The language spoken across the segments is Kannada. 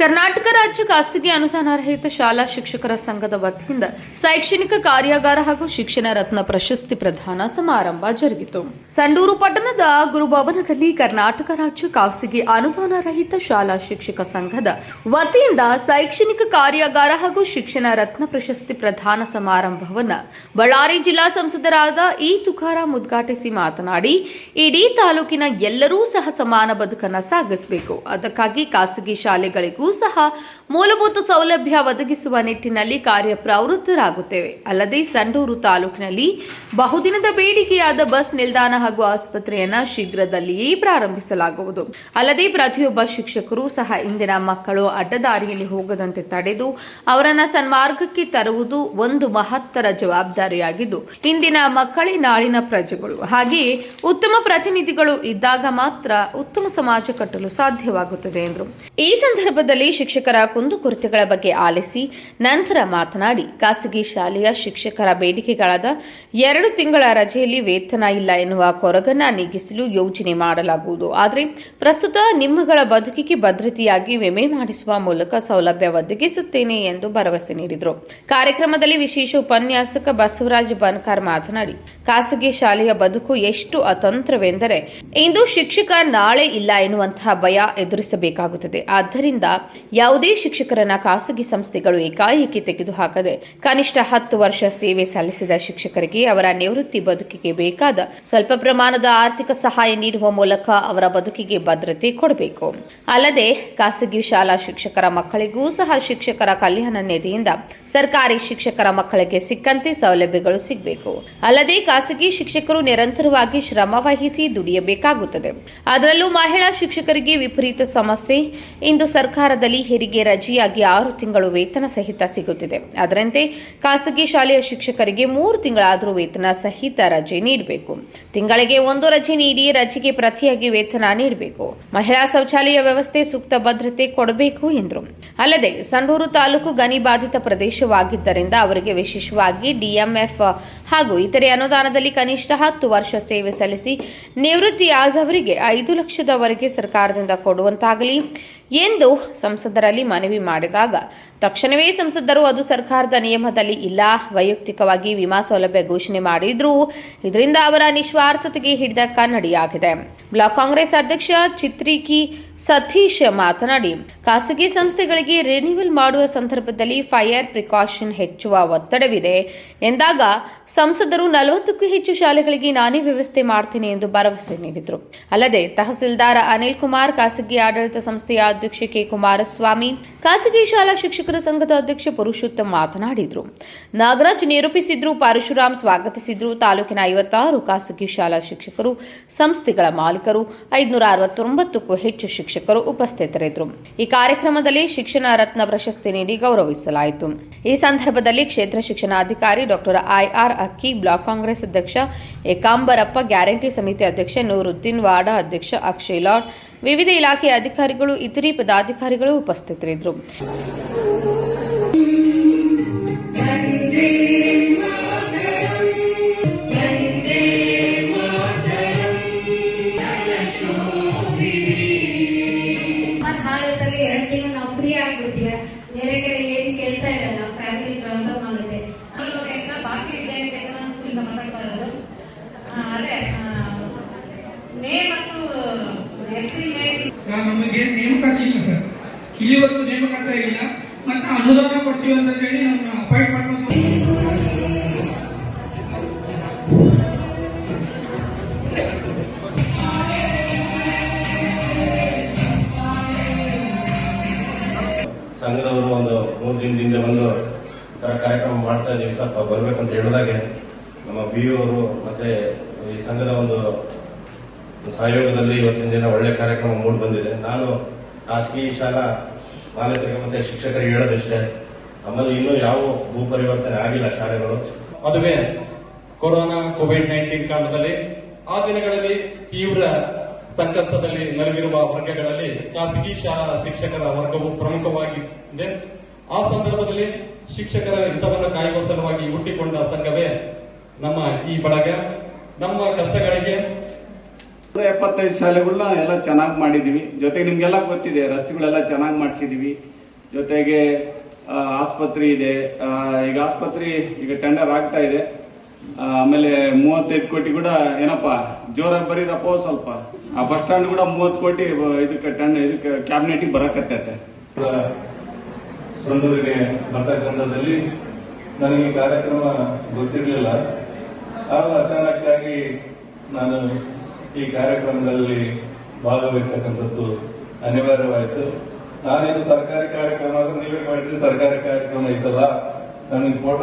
ಕರ್ನಾಟಕ ರಾಜ್ಯ ಖಾಸಗಿ ಅನುದಾನ ರಹಿತ ಶಾಲಾ ಶಿಕ್ಷಕರ ಸಂಘದ ವತಿಯಿಂದ ಶೈಕ್ಷಣಿಕ ಕಾರ್ಯಾಗಾರ ಹಾಗೂ ಶಿಕ್ಷಣ ರತ್ನ ಪ್ರಶಸ್ತಿ ಪ್ರದಾನ ಸಮಾರಂಭ ಜರುಗಿತು. ಸಂಡೂರು ಪಟ್ಟಣದ ಗುರುಭವನದಲ್ಲಿ ಕರ್ನಾಟಕ ರಾಜ್ಯ ಖಾಸಗಿ ಅನುದಾನ ರಹಿತ ಶಾಲಾ ಶಿಕ್ಷಕ ಸಂಘದ ವತಿಯಿಂದ ಶೈಕ್ಷಣಿಕ ಕಾರ್ಯಾಗಾರ ಹಾಗೂ ಶಿಕ್ಷಣ ರತ್ನ ಪ್ರಶಸ್ತಿ ಪ್ರದಾನ ಸಮಾರಂಭವನ್ನು ಬಳ್ಳಾರಿ ಜಿಲ್ಲಾ ಸಂಸದರಾದ ಇ ತುಕಾರಾಂ ಉದ್ಘಾಟಿಸಿ ಮಾತನಾಡಿ, ಇಡೀ ತಾಲೂಕಿನ ಎಲ್ಲರೂ ಸಹ ಸಮಾನ ಬದುಕನ್ನ ಸಾಗಿಸಬೇಕು. ಅದಕ್ಕಾಗಿ ಖಾಸಗಿ ಶಾಲೆಗಳಿಗೂ ಸಹ ಮೂಲಭೂತ ಸೌಲಭ್ಯ ಒದಗಿಸುವ ನಿಟ್ಟಿನಲ್ಲಿ ಕಾರ್ಯಪ್ರವೃತ್ತರಾಗುತ್ತೇವೆ. ಅಲ್ಲದೆ ಸಂಡೂರು ತಾಲೂಕಿನಲ್ಲಿ ಬಹುದಿನದ ಬೇಡಿಕೆಯಾದ ಬಸ್ ನಿಲ್ದಾಣ ಹಾಗೂ ಆಸ್ಪತ್ರೆಯನ್ನು ಶೀಘ್ರದಲ್ಲಿಯೇ ಪ್ರಾರಂಭಿಸಲಾಗುವುದು. ಅಲ್ಲದೆ ಪ್ರತಿಯೊಬ್ಬ ಶಿಕ್ಷಕರು ಸಹ ಇಂದಿನ ಮಕ್ಕಳು ಅಡ್ಡದಾರಿಯಲ್ಲಿ ಹೋಗದಂತೆ ತಡೆದು ಅವರನ್ನ ಸನ್ಮಾರ್ಗಕ್ಕೆ ತರುವುದು ಒಂದು ಮಹತ್ತರ ಜವಾಬ್ದಾರಿಯಾಗಿದ್ದು, ಇಂದಿನ ಮಕ್ಕಳೇ ನಾಳಿನ ಪ್ರಜೆಗಳು. ಹಾಗೆಯೇ ಉತ್ತಮ ಪ್ರತಿನಿಧಿಗಳು ಇದ್ದಾಗ ಮಾತ್ರ ಉತ್ತಮ ಸಮಾಜ ಕಟ್ಟಲು ಸಾಧ್ಯವಾಗುತ್ತದೆ ಎಂದರು. ಈ ಸಂದರ್ಭದಲ್ಲಿ ಶಿಕ್ಷಕರ ಕುಂದುಕೊರತೆಗಳ ಬಗ್ಗೆ ಆಲಿಸಿ ನಂತರ ಮಾತನಾಡಿ, ಖಾಸಗಿ ಶಾಲೆಯ ಶಿಕ್ಷಕರ ಬೇಡಿಕೆಗಳಾದ ಎರಡು ತಿಂಗಳ ರಜೆಯಲ್ಲಿ ವೇತನ ಇಲ್ಲ ಎನ್ನುವ ಕೊರಗನ್ನ ನೀಗಿಸಲು ಯೋಜನೆ ಮಾಡಲಾಗುವುದು. ಆದರೆ ಪ್ರಸ್ತುತ ನಿಮ್ಮಗಳ ಬದುಕಿಗೆ ಭದ್ರತೆಯಾಗಿ ವಿಮೆ ಮಾಡಿಸುವ ಮೂಲಕ ಸೌಲಭ್ಯ ಒದಗಿಸುತ್ತೇನೆ ಎಂದು ಭರವಸೆ ನೀಡಿದರು. ಕಾರ್ಯಕ್ರಮದಲ್ಲಿ ವಿಶೇಷ ಉಪನ್ಯಾಸಕ ಬಸವರಾಜ ಬನ್ಕಾರ್ ಮಾತನಾಡಿ, ಖಾಸಗಿ ಶಾಲೆಯ ಬದುಕು ಎಷ್ಟು ಅತಂತ್ರವೆಂದರೆ, ಇಂದು ಶಿಕ್ಷಕ ನಾಳೆ ಇಲ್ಲ ಎನ್ನುವಂತಹ ಭಯ ಎದುರಿಸಬೇಕಾಗುತ್ತದೆ. ಆದ್ದರಿಂದ ಯಾವುದೇ ಶಿಕ್ಷಕರನ್ನ ಖಾಸಗಿ ಸಂಸ್ಥೆಗಳು ಏಕಾಏಕಿ ತೆಗೆದುಹಾಕದೆ ಕನಿಷ್ಠ ಹತ್ತು ವರ್ಷ ಸೇವೆ ಸಲ್ಲಿಸಿದ ಶಿಕ್ಷಕರಿಗೆ ಅವರ ನಿವೃತ್ತಿ ಬದುಕಿಗೆ ಬೇಕಾದ ಸ್ವಲ್ಪ ಪ್ರಮಾಣದ ಆರ್ಥಿಕ ಸಹಾಯ ನೀಡುವ ಮೂಲಕ ಅವರ ಬದುಕಿಗೆ ಭದ್ರತೆ ಕೊಡಬೇಕು. ಅಲ್ಲದೆ ಖಾಸಗಿ ಶಾಲಾ ಶಿಕ್ಷಕರ ಮಕ್ಕಳಿಗೂ ಸಹ ಶಿಕ್ಷಕರ ಕಲ್ಯಾಣ ನಿಧಿಯಿಂದ ಸರ್ಕಾರಿ ಶಿಕ್ಷಕರ ಮಕ್ಕಳಿಗೆ ಸಿಕ್ಕಂತೆ ಸೌಲಭ್ಯಗಳು ಸಿಗಬೇಕು. ಅಲ್ಲದೆ ಖಾಸಗಿ ಶಿಕ್ಷಕರು ನಿರಂತರವಾಗಿ ಶ್ರಮ ವಹಿಸಿ ದುಡಿಯಬೇಕಾಗುತ್ತದೆ. ಅದರಲ್ಲೂ ಮಹಿಳಾ ಶಿಕ್ಷಕರಿಗೆ ವಿಪರೀತ ಸಮಸ್ಯೆ. ಇಂದು ಸರ್ಕಾರದಲ್ಲಿ ಹೆರಿಗೆ ರಜೆಯಾಗಿ ಆರು ತಿಂಗಳು ವೇತನ ಸಹಿತ ಸಿಗುತ್ತಿದೆ. ಅದರಂತೆ ಖಾಸಗಿ ಶಾಲೆಯ ಶಿಕ್ಷಕರಿಗೆ ಮೂರು ತಿಂಗಳಾದರೂ ವೇತನ ಸಹಿತ ರಜೆ ನೀಡಬೇಕು. ತಿಂಗಳಿಗೆ ಒಂದು ರಜೆ ನೀಡಿ ರಜೆಗೆ ಪ್ರತಿಯಾಗಿ ವೇತನ ನೀಡಬೇಕು. ಮಹಿಳಾ ಶೌಚಾಲಯ ವ್ಯವಸ್ಥೆ ಸೂಕ್ತ ಭದ್ರತೆ ಕೊಡಬೇಕು ಎಂದರು. ಅಲ್ಲದೆ ಸಂಡೂರು ತಾಲೂಕು ಗನಿ ಬಾಧಿತ ಪ್ರದೇಶವಾಗಿದ್ದರಿಂದ ಅವರಿಗೆ ವಿಶೇಷವಾಗಿ ಡಿಎಂಎಫ್ ಹಾಗೂ ಇತರೆ ಅನುದಾನದಲ್ಲಿ ಕನಿಷ್ಠ ಹತ್ತು ವರ್ಷ ಸೇವೆ ಸಲ್ಲಿಸಿ ನಿವೃತ್ತಿಯಾದವರಿಗೆ ಐದು ಲಕ್ಷದವರೆಗೆ ಸರ್ಕಾರದಿಂದ ಕೊಡುವಂತಾಗಲಿ. ಎಂದು ಸಂಸದರಲ್ಲಿ ಮನವಿ ಮಾಡಿದಾಗ, ತಕ್ಷಣವೇ ಸಂಸದರು ಅದು ಸರ್ಕಾರದ ನಿಯಮದಲ್ಲಿ ಇಲ್ಲ. ವೈಯಕ್ತಿಕವಾಗಿ ವಿಮಾ ಸೌಲಭ್ಯ ಘೋಷಣೆ ಮಾಡಿದ್ರು, ಇದರಿಂದ ಅವರ ನಿಸ್ವಾರ್ಥತೆಗೆ ಹಿಡಿದ ಕನ್ನಡಿಯಾಗಿದೆ. ಬ್ಲಾಕ್ ಕಾಂಗ್ರೆಸ್ ಅಧ್ಯಕ್ಷ ಚಿತ್ರಿಕಿ ಸತೀಶ್ ಮಾತನಾಡಿ, ಖಾಸಗಿ ಸಂಸ್ಥೆಗಳಿಗೆ ರಿನ್ಯೂವಲ್ ಮಾಡುವ ಸಂದರ್ಭದಲ್ಲಿ ಫೈರ್ ಪ್ರಿಕಾಷನ್ ಹೆಚ್ಚುವ ಒತ್ತಡವಿದೆ. ಎಂದಾಗ ಸಂಸದರು ನಲವತ್ತಕ್ಕೂ ಹೆಚ್ಚು ಶಾಲೆಗಳಿಗೆ ನಾನೇ ವ್ಯವಸ್ಥೆ ಮಾಡ್ತೇನೆ ಎಂದು ಭರವಸೆ ನೀಡಿದರು. ಅಲ್ಲದೆ ತಹಸೀಲ್ದಾರ್ ಅನಿಲ್ ಕುಮಾರ್, ಖಾಸಗಿ ಆಡಳಿತ ಸಂಸ್ಥೆಯ ಅಧ್ಯಕ್ಷ ಕೆ. ಕುಮಾರಸ್ವಾಮಿ, ಖಾಸಗಿ ಶಾಲಾ ಶಿಕ್ಷಕರ ಸಂಘದ ಅಧ್ಯಕ್ಷ ಪುರುಷೋತ್ತಮ್ ಮಾತನಾಡಿದರು. ನಾಗರಾಜ್ ನಿರೂಪಿಸಿದ್ರು, ಪರಶುರಾಮ್ ಸ್ವಾಗತಿಸಿದ್ರು. ತಾಲೂಕಿನ ಐವತ್ತಾರು ಖಾಸಗಿ ಶಾಲಾ ಶಿಕ್ಷಕರು ಸಂಸ್ಥೆಗಳ ಮಾಲೀಕರು ಐದುನೂರ ಅರವತ್ತೊಂಬತ್ತಕ್ಕೂ ಹೆಚ್ಚು ಶಿಕ್ಷಕರು ಉಪಸ್ಥಿತರಿದ್ದರು. ಈ ಕಾರ್ಯಕ್ರಮದಲ್ಲಿ ಶಿಕ್ಷಣ ರತ್ನ ಪ್ರಶಸ್ತಿ ನೀಡಿ ಗೌರವಿಸಲಾಯಿತು. ಈ ಸಂದರ್ಭದಲ್ಲಿ ಕ್ಷೇತ್ರ ಶಿಕ್ಷಣಾಧಿಕಾರಿ doctor IR Akki, block Congress ಅಧ್ಯಕ್ಷ ಏಕಾಂಬರಪ್ಪ, ಗ್ಯಾರಂಟಿ ಸಮಿತಿ ಅಧ್ಯಕ್ಷ ನೂರುದ್ದೀನ್ ವಾಡಾ ಅಧ್ಯಕ್ಷ ಅಕ್ಷಯ್ ಲಾಡ್, ವಿವಿಧ ಇಲಾಖೆಯ ಅಧಿಕಾರಿಗಳು, ಇತರೆ ಪದಾಧಿಕಾರಿಗಳು ಉಪಸ್ಥಿತರಿದ್ದರು. ಎರಡ್ ತಿಂಗಳು ನಾವು ಫ್ರೀ ಆಗ್ಬಿಡ್ತೀವಿ. ಬೇರೆ ಕಡೆ ಏನ್ ಕೆಲಸ ಇರಲ್ಲ ಫ್ಯಾಮಿಲಿ ಪ್ರಾಬ್ಲಮ್ ಆಗುತ್ತೆ. ಬಾಕಿ ಇದೆ ಸ್ಕೂಲಿಂದ ಮಾತಾಡ್ತಾ ಇರೋದು. ಅದೇ ಮೇ ಮತ್ತು ಏಪ್ರಿಲ್ ಮೇ ನಮಗೆ ನೇಮಕಾತಿ ಇಲ್ಲ ಸರ್ ಇಲ್ಲಿವರೆಗೂ ನೇಮಕಾತ ಇಲ್ಲ ಮತ್ತೆ ಅನುದಾನ ಕೊಡ್ತೀವಿ ಅಂತ ಹೇಳಿ ಸಂಘದವರು ಒಂದು ಮೂರು ದಿನದಿಂದ ಒಂದು ಥರ ಕಾರ್ಯಕ್ರಮ ಮಾಡ್ತಾ ಇದೀವಿ ಸ್ವಲ್ಪ ಬರ್ಬೇಕಂತ ಹೇಳಿದಾಗೆ ನಮ್ಮ ಬಿ ಅವರು ಮತ್ತೆ ಈ ಸಂಘದ ಒಂದು ಸಹಯೋಗದಲ್ಲಿ ಇವತ್ತಿನ ದಿನ ಒಳ್ಳೆ ಕಾರ್ಯಕ್ರಮ ಮೂಡಿ ಬಂದಿದೆ. ನಾನು ಖಾಸಗಿ ಶಾಲಾ ಮಾಲೀಕರಿಗೆ ಮತ್ತು ಶಿಕ್ಷಕರಿಗೆ ಹೇಳೋದಷ್ಟೇ. ನಮ್ಮಲ್ಲಿ ಇನ್ನೂ ಯಾವ ಭೂ ಪರಿವರ್ತನೆ ಆಗಿಲ್ಲ ಶಾಲೆಗಳು. ಅದುವೇ ಕೊರೋನಾ ಕೋವಿಡ್ ನೈನ್ಟೀನ್ ಕಾರಣದಲ್ಲಿ ಆ ದಿನಗಳಲ್ಲಿ ತೀವ್ರ ಸಂಕಷ್ಟದಲ್ಲಿ ನಲುಗಿರುವ ವರ್ಗಗಳಲ್ಲಿ ಖಾಸಗಿ ಶಾಲಾ ಶಿಕ್ಷಕರ ವರ್ಗವು ಪ್ರಮುಖವಾಗಿದೆ. ಆ ಸಂದರ್ಭದಲ್ಲಿ ಶಿಕ್ಷಕರ ಹಿತವನ್ನು ಕಾಯುವ ಸಲುವಾಗಿ ಹುಟ್ಟಿಕೊಂಡ ಸಂಘವೇ ನಮ್ಮ ಈ ಬಳಗ. ನಮ್ಮ ಕಷ್ಟಗಳಿಗೆ ಎಪ್ಪತ್ತೈದು ಶಾಲೆಗಳನ್ನ ಎಲ್ಲ ಚೆನ್ನಾಗಿ ಮಾಡಿದೀವಿ. ಜೊತೆಗೆ ನಿಮ್ಗೆಲ್ಲ ಗೊತ್ತಿದೆ, ರಸ್ತೆಗಳೆಲ್ಲ ಚೆನ್ನಾಗಿ ಮಾಡಿಸಿದೀವಿ. ಜೊತೆಗೆ ಆಸ್ಪತ್ರೆ ಇದೆ. ಈಗ ಆಸ್ಪತ್ರೆ ಈಗ ಟೆಂಡರ್ ಆಗ್ತಾ ಇದೆ. ಆಮೇಲೆ ಮೂವತ್ತೈದು ಕೋಟಿ ಕೂಡ ಏನಪ್ಪ, ಜೋರಾಗಿ ಬರೀರಪ್ಪ ಸ್ವಲ್ಪ. ಆ ಬಸ್ ಸ್ಟ್ಯಾಂಡ್ ಕೂಡ ಮೂವತ್ತು ಕೋಟಿ ಇದಕ್ಕೆ ಟೆಂಡ್ ಇದಕ್ಕೆ ಕ್ಯಾಬಿನೆಟಿಗೆ ಬರಕತ್ತೈತೆ. ಸೊಂಡೂರಿಗೆ ಬರ್ತಕ್ಕಂಥದ್ದಲ್ಲಿ ನನಗೆ ಈ ಕಾರ್ಯಕ್ರಮ ಗೊತ್ತಿರಲಿಲ್ಲ. ಆಗ ಅಚಾನಕ್ಕಾಗಿ ನಾನು ಈ ಕಾರ್ಯಕ್ರಮದಲ್ಲಿ ಭಾಗವಹಿಸ್ತಕ್ಕಂಥದ್ದು ಅನಿವಾರ್ಯವಾಯಿತು. ನಾನೇನು ಸರ್ಕಾರಿ ಕಾರ್ಯಕ್ರಮ ಆದ್ರೆ ನೀವೇ ಮಾಡಿದ್ರೆ ಸರ್ಕಾರಿ ಕಾರ್ಯಕ್ರಮ ಐತಲ್ಲ? ನನಗೆ ಫೋಟೋ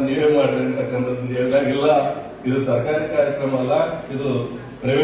ನೀವೇ ಮಾಡ್ರಿ ಅಂತಕ್ಕಂಥದ್ದು ಹೇಳಿದಾಗಿಲ್ಲ ಇದು ಸರ್ಕಾರಿ ಕಾರ್ಯಕ್ರಮ ಅಲ್ಲ ಇದು